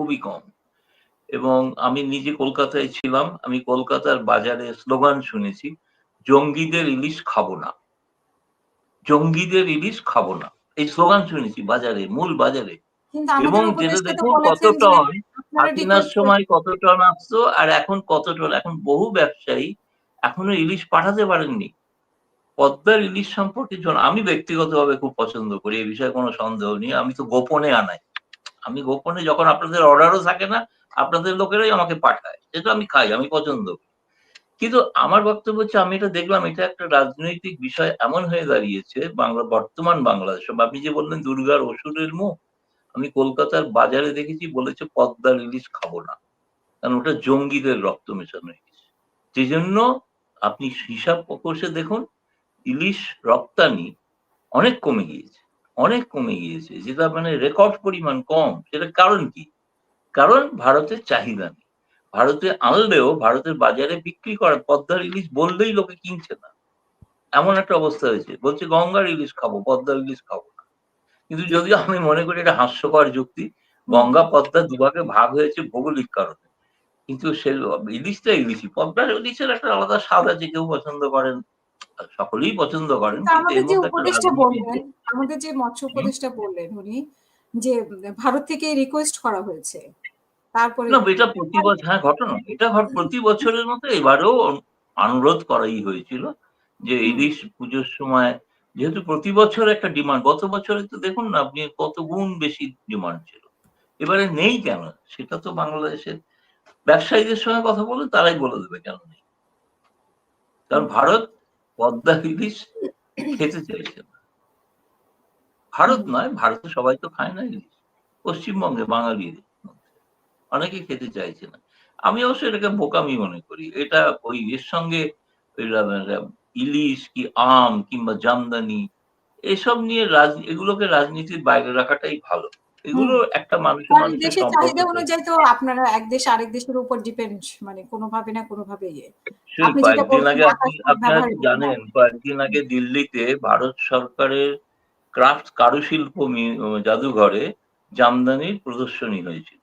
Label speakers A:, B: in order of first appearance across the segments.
A: খুবই কম। এবং আমি নিজে কলকাতায় ছিলাম আমি কলকাতার বাজারে স্লোগান শুনেছি জঙ্গিদের ইলিশ খাব না। জঙ্গিদের ইলিশ খাব না। এই স্লোগান শুনেছি বাজারে মূল বাজারে। এবং যেটা দেখুন কত টন হাসিনার সময় কত টন আসতো আর এখন কত টন এখন বহু ব্যবসায়ী এখনও ইলিশ পাঠাতে পারেননি। পদ্মার ইলিশ সম্পর্কে আমি ব্যক্তিগতভাবে খুব পছন্দ করি এই বিষয়ে কোনো সন্দেহ নেই আমি তো গোপনে আনাই। আমি গোপনে যখন আপনাদের অর্ডারও থাকে না, আপনাদের লোকেরাই আমাকে পাঠায়। এটা আমি খাই, আমি পছন্দ কিন্তু আমার বক্তব্য হচ্ছে, আমি এটা দেখলাম, এটা একটা রাজনৈতিক বিষয় এমন হয়ে দাঁড়িয়েছে, বাংলা, বর্তমান বাংলাদেশ আপনি যে বললেন দুর্গার অসুরের মুখ, আমি কলকাতার বাজারে দেখেছি, বলেছে পদ্মার ইলিশ খাব না। কারণ ওটা জঙ্গিদের রক্ত মেশানো ইলিশ। সেই জন্য আপনি হিসাব কষে দেখুন, ইলিশ রপ্তানি অনেক কমে গিয়েছে। অনেক কমে গিয়েছে। যেটা মানে রেকর্ড পরিমাণ কম, সেটা কারণ কি? কারণ ভারতের চাহিদা নেই। ভারতে আনলেও ভারতের বাজারে বিক্রি করা পদ্মার ইলিশ বললেই লোকে কিনছে না। এমন একটা অবস্থা হয়েছে। বলছে, গঙ্গার ইলিশ খাব, পদ্মার ইলিশ খাব না। কিন্তু যদিও আমি মনে করি এটা হাস্যকর যুক্তি, গঙ্গা, পদ্মা দুভাগে ভাগ হয়েছে ভৌগোলিক কারণে। কিন্তু সে ইলিশটা ইলিশই, পদ্মার ইলিশের একটা আলাদা স্বাদ আছে, কেউ পছন্দ করেন সকলেই পছন্দ করেন
B: আমাদের যে বললেন আমাদের মৎস্য উপদেষ্টা বললেন উনি যে ভারত থেকে রিকোয়েস্ট করা হয়েছে তারপরে
A: না এটা প্রতি বছর হ্যাঁ ঘটনা। এটা প্রতি বছরের মতো এবারেও অনুরোধ করাই হয়েছিল যে ইলিশ পুজোর সময় যেহেতু প্রতি বছর একটা ডিমান্ড গত বছরে তো দেখুন না আপনি কত গুণ বেশি ডিমান্ড ছিল। এবারে নেই কেন? সেটা তো বাংলাদেশের ব্যবসায়ীদের সঙ্গে কথা বলে তারাই বলে দেবে কেন নেই। কারণ ভারত পদ্মা ইলিশ খেতে চাইছে না ভারত নয়, ভারতে সবাই তো খায় না ইলিশ। পশ্চিমবঙ্গে বাঙালির অনেকে খেতে চাইছে না। আমি অবশ্য এটাকে বোকামি মনে করি। এটা ওই এর সঙ্গে ইলিশ কি আম কিংবা জামদানি, এসব নিয়ে রাজ, এগুলোকে রাজনীতির বাইরে রাখাটাই ভালো। এগুলো একটা মানুষের মানুষের
B: দেশের চাহিদা অনুযায়ী তো আপনারা এক দেশ আরেক দেশের উপর ডিপেন্ড মানে কোনোভাবে না কোনোভাবে ইয়ে।
A: কয়েকদিন আগে আপনারা। জানেন কয়েকদিন আগে দিল্লিতে ভারত সরকারের ক্রাফট কারুশিল্প জাদুঘরে জামদানির প্রদর্শনী হয়েছিল।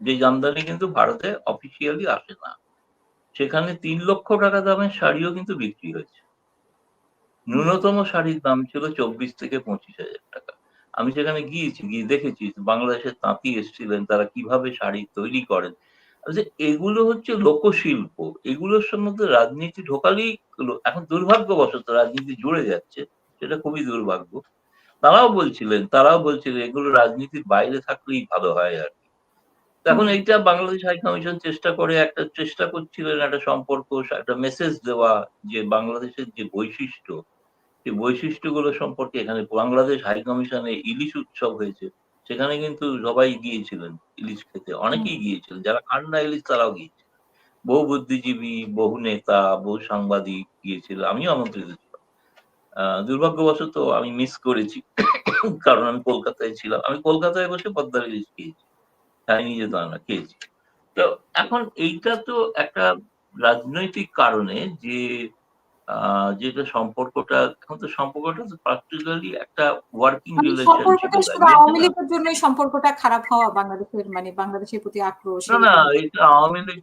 A: যে জামদানি কিন্তু ভারতে অফিসিয়ালি আসে না। সেখানে তিন লক্ষ টাকা দামের শাড়িও কিন্তু বিক্রি হয়েছে। ন্যূনতম শাড়ির দাম ছিল চব্বিশ থেকে পঁচিশ হাজার টাকা। আমি সেখানে গিয়েছি গিয়ে দেখেছি বাংলাদেশের তাঁতি এসেছিলেন তারা কীভাবে শাড়ি তৈরি করেন। আচ্ছা, এগুলো হচ্ছে লোকশিল্প এগুলোর সম্বন্ধে রাজনীতি ঢোকালেই এখন দুর্ভাগ্যবশত রাজনীতি জুড়ে যাচ্ছে সেটা খুবই দুর্ভাগ্য। তারাও বলছিলেন তারাও বলছিলেন এগুলো রাজনীতির বাইরে থাকলেই ভালো হয় আর কি। এখন এইটা বাংলাদেশ হাই কমিশন চেষ্টা করে একটা চেষ্টা করছিলেন একটা সম্পর্ক একটা মেসেজ দেওয়া যে বাংলাদেশের যে বৈশিষ্ট্য সেই বৈশিষ্ট্যগুলো সম্পর্কে এখানে বাংলাদেশ হাই কমিশনে ইলিশ উৎসব হয়েছে সেখানে কিন্তু সবাই গিয়েছিলেন ইলিশ খেতে। অনেকেই গিয়েছিলেন যারা খান না ইলিশ তারাও গিয়েছিলেন। বহু বুদ্ধিজীবী বহু নেতা বহু সাংবাদিক গিয়েছিল আমিও আমন্ত্রিত ছিলাম। দুর্ভাগ্যবশত আমি মিস করেছি কারণ আমি কলকাতায় ছিলাম। আমি কলকাতায় বসে পদ্মার ইলিশ খেয়েছি তাই যে তা না খেয়েছি। তো এখন এইটা তো একটা রাজনৈতিক কারণে যে যেটা সম্পর্কটা এখন তো সম্পর্কটা প্র্যাকটিক্যালি একটা ওয়ার্কিং
B: মানে
A: রিলেশনশিপ
B: আওয়ামী লীগের জন্য সম্পর্কটা খারাপ হওয়া বাংলাদেশের মানে বাংলাদেশের প্রতি আক্রোশ
A: না না এটা আওয়ামী লীগ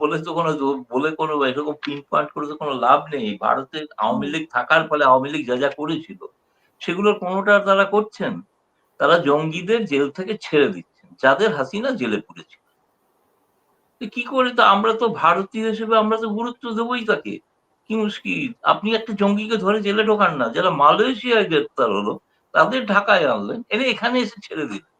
A: বলে তো কোনো বলে কোনো এরকম পিন পয়েন্ট করে তো কোনো লাভ নেই। ভারতে আওয়ামী লীগ থাকার ফলে আওয়ামী লীগ যা যা করেছিল সেগুলোর কোনোটা তারা করছেন? তারা জঙ্গিদের জেল থেকে ছেড়ে দিচ্ছেন যাদের হাসিনা জেলে পুরেছিল। কি করে? তো আমরা তো ভারতীয় হিসেবে আমরা তো গুরুত্ব দেবই তাকে। কি মুশকিল? আপনি একটা জঙ্গিকে ধরে জেলে ঢোকান না। যারা মালয়েশিয়ায় গ্রেপ্তার হলো, তাদের ঢাকায় আনলেন। এনে এখানে এসে ছেড়ে দিলেন।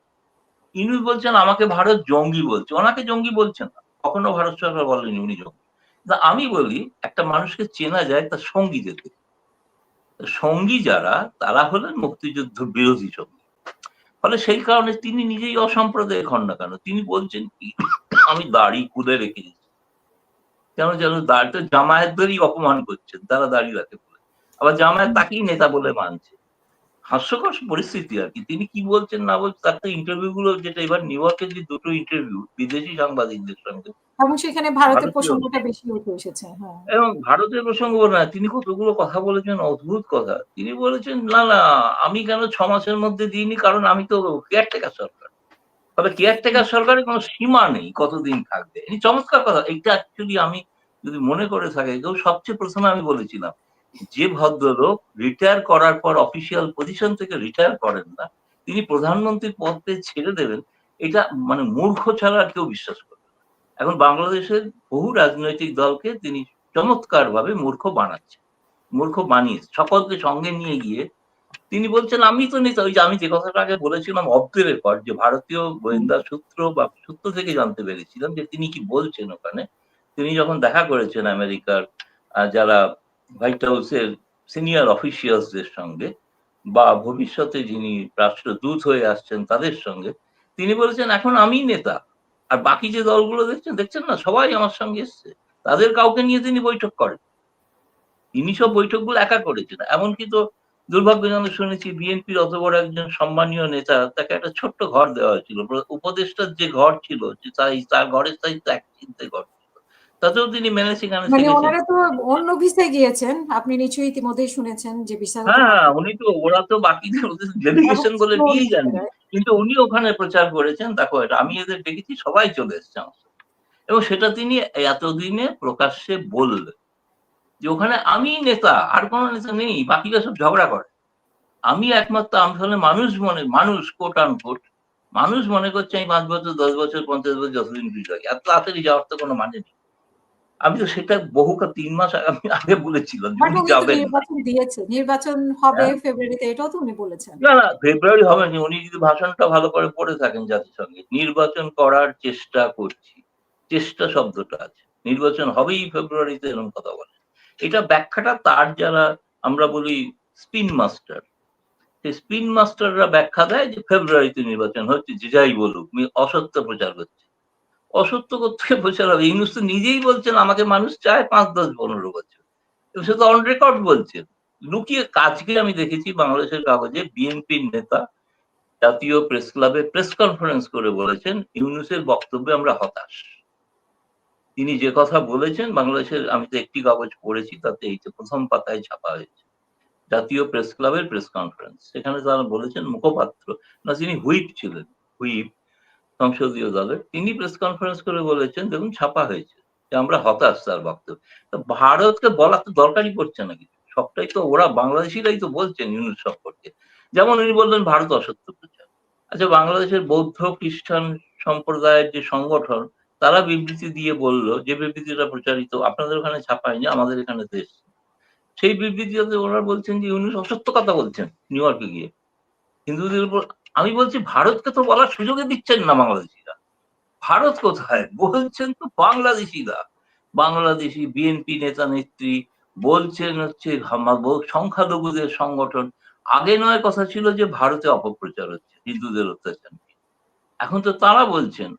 A: ইনি বলছেন, আমাকে ভারত জঙ্গি বলছে। ওনাকে জঙ্গি বলছেন না। কখনো ভারত সরকার বলেনি উনি জঙ্গি। আমি বলি, একটা মানুষকে চেনা যায় তার সঙ্গী দেখে সঙ্গী যারা, তারা হলেন মুক্তিযুদ্ধ বিরোধী সঙ্গী। ফলে সেই কারণে তিনি নিজেই অসাম্প্রদায়িক হন না কেন? তিনি বলছেন কি, আমি দাড়ি খুলে রেখেছি। কেন যেন দাড়িটা জামায়াতদেরই অপমান করছেন তারা দাড়ি রাখে বলে। আবার জামায়াত তাকেই নেতা বলে মানছে। হাস্যকর পরিস্থিতি আর কি। তিনি কি বলছেন না বলছেন তার তো ইন্টারভিউ গুলো যেটা এবার নিউ ইয়র্কের যে দুটো ইন্টারভিউ বিদেশি সাংবাদিকদের সঙ্গে।
B: এবং সেখানে ভারতের প্রসঙ্গটা বেশি উঠে এসেছে হ্যাঁ।
A: এবং ভারতের প্রসঙ্গ না তিনি কতগুলো কথা বলেছেন অদ্ভুত কথা। তিনি বলেছেন না না আমি কেন ছ মাসের মধ্যে দিইনি কারণ আমি তো কেয়ারটেকার সরকার। তবে কেয়ারটেকার সরকারের কোনো সীমা নেই কতদিন থাকবে। এই চমৎকার কথা। এইটা অ্যাকচুয়ালি আমি যদি মনে করে থাকে কেউ সবচেয়ে প্রথমে আমি বলেছিলাম যে ভদ্রলোক রিটায়ার করার পর অফিসিয়াল পজিশন থেকে রিটায়ার করেন না তিনি প্রধানমন্ত্রীর পদে ছেড়ে দেবেন এটা মানে মূর্খ ছাড়া আর কেউ বিশ্বাস করবে এখন বাংলাদেশের বহু রাজনৈতিক দলকে তিনি চমৎকার ভাবে মূর্খ বানাচ্ছে মূর্খ বানিয়ে সকলকে সঙ্গে নিয়ে গিয়ে তিনি বলছেন, আমি তো নেতা, ওই যে আমি যে কথাটা আগে বলেছিলাম অফ দ্য রেকর্ড, যে ভারতীয় গোয়েন্দা সূত্র বা সূত্র থেকে জানতে পেরেছিলাম যে তিনি কি বলছেন ওখানে। তিনি যখন দেখা করেছেন আমেরিকার যারা হোয়াইট হাউসের সিনিয়র অফিসিয়ালসদের সঙ্গে বা ভবিষ্যতে যিনি রাষ্ট্রদূত হয়ে আসছেন তাদের সঙ্গে, তিনি বলেছেন, এখন আমি নেতা, আর বাকি যে দলগুলো দেখছেন দেখছেন না, সবাই আমার সঙ্গে এসছে। তাদের কাউকে নিয়ে তিনি বৈঠক করেন। তিনি সব বৈঠকগুলো একা করেছেন এমনকি তো দুর্ভাগ্যজনক শুনেছি বিএনপির অত বড় একজন সম্মানীয় নেতা তাকে একটা ছোট্ট ঘর দেওয়া হয়েছিল। উপদেষ্টার যে ঘর ছিল যে তাই তার ঘরের স্থায়িত্ব এক চিন্তে ঘর তাতেও তিনি মেনে সেখানে
B: মানে ওনারা তো অন্য ভিসায় গিয়েছেন। আপনি নিশ্চয়ই ইতিমধ্যেই শুনেছেন যে ভিসা
A: হ্যাঁ হ্যাঁ, উনি তো ওরা তো বাকিদের ডেলিগেশন বলে নিয়েই যাননি কিন্তু উনি ওখানে প্রচার করেছেন দেখো এটা আমি এদের দেখেছি সবাই চলে এসছে এবং সেটা তিনি এতদিনে প্রকাশ্যে বললেন। যে ওখানে আমি নেতা আর কোনো নেতা নেই বাকিরা সব ঝগড়া করে। আমি একমাত্র আমি মানুষ মনে মানুষ কোট আন কোট মানুষ মনে করছে আমি পাঁচ বছর দশ বছর পঞ্চাশ বছর যতদিন থাকি এত তাড়াতাড়ি যাওয়ার তো কোনো মানে নেই। আমি তো সেটা বহু তিন মাস আগে আমি আগে বলেছিলাম যে
B: বাট
A: উনি
B: উনি তো
A: যাবেন না।
B: নির্বাচন দিয়েছে নির্বাচন হবে
A: হ্যাঁ।
B: ফেব্রুয়ারিতে এটাও তো উনি বলেছেন।
A: না না ফেব্রুয়ারি হবে না উনি যদি ভাষণটা ভালো করে পড়ে থাকেন জাতিসংঘে নির্বাচন করার চেষ্টা করছি। চেষ্টা শব্দটা আছে। নির্বাচন হবেই ফেব্রুয়ারিতে এরকম কথা বলে। এটা ব্যাখ্যাটা তার যারা আমরা বলি স্পিন মাস্টার সেই স্পিন মাস্টাররা ব্যাখ্যা দেয় যে ফেব্রুয়ারিতে নির্বাচন হচ্ছে, যে যাই বলুক অসত্য প্রচার করছে। অসত্য করতে প্রচার হবে। ইউনুস তো নিজেই বলছেন, আমাকে মানুষ চায় পাঁচ, দশ, পনেরো বছর। সে তো অন রেকর্ড বলছেন লুকিয়ে কাজকে আমি দেখেছি বাংলাদেশের কাগজে, বিএনপির নেতা জাতীয় প্রেস ক্লাবে প্রেস কনফারেন্স করে বলেছেন, ইউনুসের বক্তব্যে আমরা হতাশ। তিনি যে কথা বলেছেন, বাংলাদেশের আমি তো একটি কাগজ পড়েছি, তাতে এই যে প্রথম পাতায় ছাপা হয়েছে। জাতীয় প্রেস ক্লাবের প্রেস কনফারেন্স, সেখানে তারা বলেছেন মুখপাত্র, না তিনি হুইপ ছিলেন, হুইপ, সংসদীয় দলের, তিনি প্রেস কনফারেন্স করে বলেছেন, দেখুন, ছাপা হয়েছে, যে আমরা হতাশ তার বক্তব্য। ভারতকে বলার তো দরকারই পড়ছে না কিছু। সবটাই তো ওরা বাংলাদেশিরাই তো বলছেন ইউনুস সম্পর্কে। যেমন উনি বললেন, ভারত অসত্য প্রচার। আচ্ছা বাংলাদেশের বৌদ্ধ খ্রিস্টান সম্প্রদায়ের যে সংগঠন তারা বিবৃতি দিয়ে বলল, যে বিবৃতিটা প্রচারিত আপনাদের ওখানে ছাপায়নি, আমাদের এখানে দেশ সেই বিবৃতিতে ওনারা বলছেন যে ইউনুস অসত্য কথা বলছেন নিউ ইয়র্কে গিয়ে। হিন্দুদের উপর, আমি বলছি, ভারতকে তো বলার সুযোগই দিচ্ছেন না বাংলাদেশিরা। ভারত কোথায়? বলছেন তো বাংলাদেশিরা। বাংলাদেশি বিএনপি নেতা নেত্রী বলছেন হচ্ছে সংখ্যালঘুদের সংগঠন। আগে নয় কথা ছিল যে, ভারতে অপপ্রচার হচ্ছে হিন্দুদের অত্যাচার। এখন তো তারা বলছেন